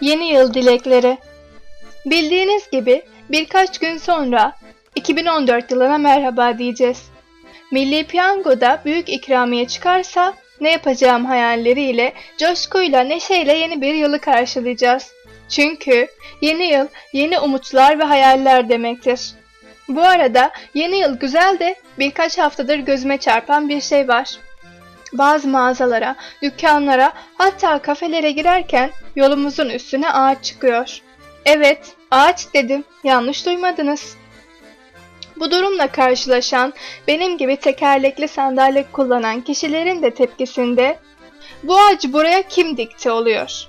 Yeni yıl dilekleri. Bildiğiniz gibi birkaç gün sonra 2014 yılına merhaba diyeceğiz. Milli Piyango'da büyük ikramiye çıkarsa ne yapacağım hayalleriyle, coşkuyla, neşeyle yeni bir yılı karşılayacağız. Çünkü yeni yıl yeni umutlar ve hayaller demektir. Bu arada yeni yıl güzel de birkaç haftadır gözüme çarpan bir şey var. Bazı mağazalara, dükkanlara, hatta kafelere girerken yolumuzun üstüne ağaç çıkıyor. Evet, ağaç dedim, yanlış duymadınız. Bu durumla karşılaşan, benim gibi tekerlekli sandalye kullanan kişilerin de tepkisinde bu ağacı buraya kim dikti oluyor.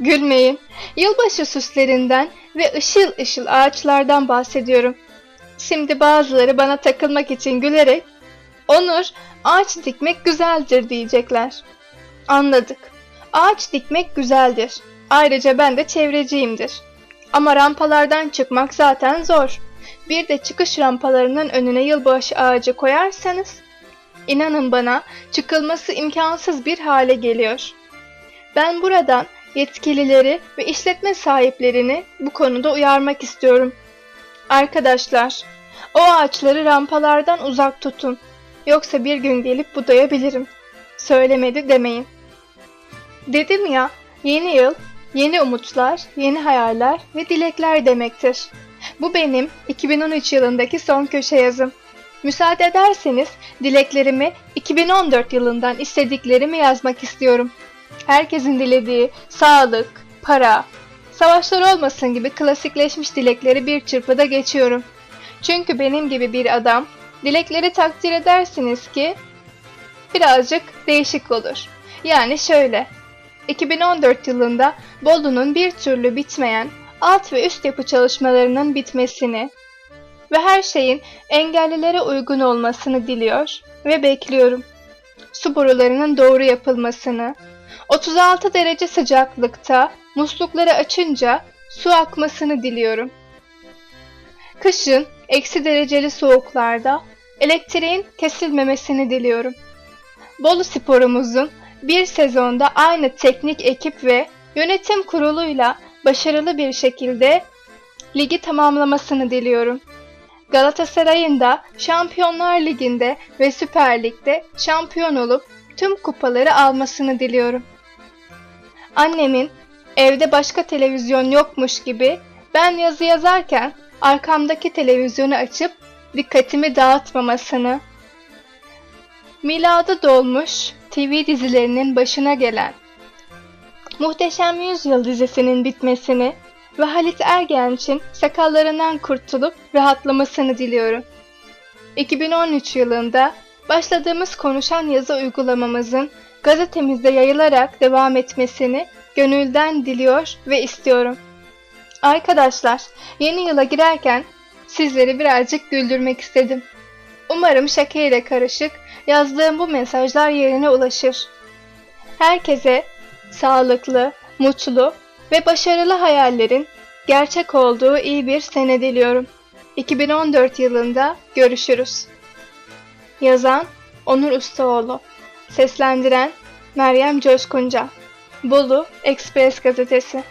Gülmeyin, yılbaşı süslerinden ve ışıl ışıl ağaçlardan bahsediyorum. Şimdi bazıları bana takılmak için gülerek Onur, ağaç dikmek güzeldir diyecekler. Anladık. Ağaç dikmek güzeldir. Ayrıca ben de çevreciyimdir. Ama rampalardan çıkmak zaten zor. Bir de çıkış rampalarının önüne yılbaşı ağacı koyarsanız, inanın bana çıkılması imkansız bir hale geliyor. Ben buradan yetkilileri ve işletme sahiplerini bu konuda uyarmak istiyorum. Arkadaşlar, o ağaçları rampalardan uzak tutun. Yoksa bir gün gelip budayabilirim. Söylemedi demeyin. Dedim ya, yeni yıl, yeni umutlar, yeni hayaller ve dilekler demektir. Bu benim 2013 yılındaki son köşe yazım. Müsaade ederseniz dileklerimi 2014 yılından istediklerimi yazmak istiyorum. Herkesin dilediği sağlık, para, savaşlar olmasın gibi klasikleşmiş dilekleri bir çırpıda geçiyorum. Çünkü benim gibi bir adam dilekleri takdir edersiniz ki birazcık değişik olur. Yani şöyle. 2014 yılında Bolu'nun bir türlü bitmeyen alt ve üst yapı çalışmalarının bitmesini ve her şeyin engellilere uygun olmasını diliyor ve bekliyorum. Su borularının doğru yapılmasını, 36 derece sıcaklıkta muslukları açınca su akmasını diliyorum. Kışın eksi dereceli soğuklarda elektriğin kesilmemesini diliyorum. Bolu sporumuzun bir sezonda aynı teknik ekip ve yönetim kuruluyla başarılı bir şekilde ligi tamamlamasını diliyorum. Galatasaray'ın da Şampiyonlar Ligi'nde ve Süper Lig'de şampiyon olup tüm kupaları almasını diliyorum. Annemin evde başka televizyon yokmuş gibi ben yazı yazarken arkamdaki televizyonu açıp dikkatimi dağıtmamasını, miladı dolmuş TV dizilerinin başına gelen Muhteşem Yüzyıl dizisinin bitmesini ve Halit Ergenç'in sakallarından kurtulup rahatlamasını diliyorum. 2013 yılında başladığımız konuşan yazı uygulamamızın gazetemizde yayılarak devam etmesini gönülden diliyor ve istiyorum. Arkadaşlar, yeni yıla girerken sizleri birazcık güldürmek istedim. Umarım şaka ile karışık yazdığım bu mesajlar yerine ulaşır. Herkese sağlıklı, mutlu ve başarılı hayallerin gerçek olduğu iyi bir sene diliyorum. 2014 yılında görüşürüz. Yazan Onur Ustaoğlu Seslendiren Meryem Coşkunca Bolu Express Gazetesi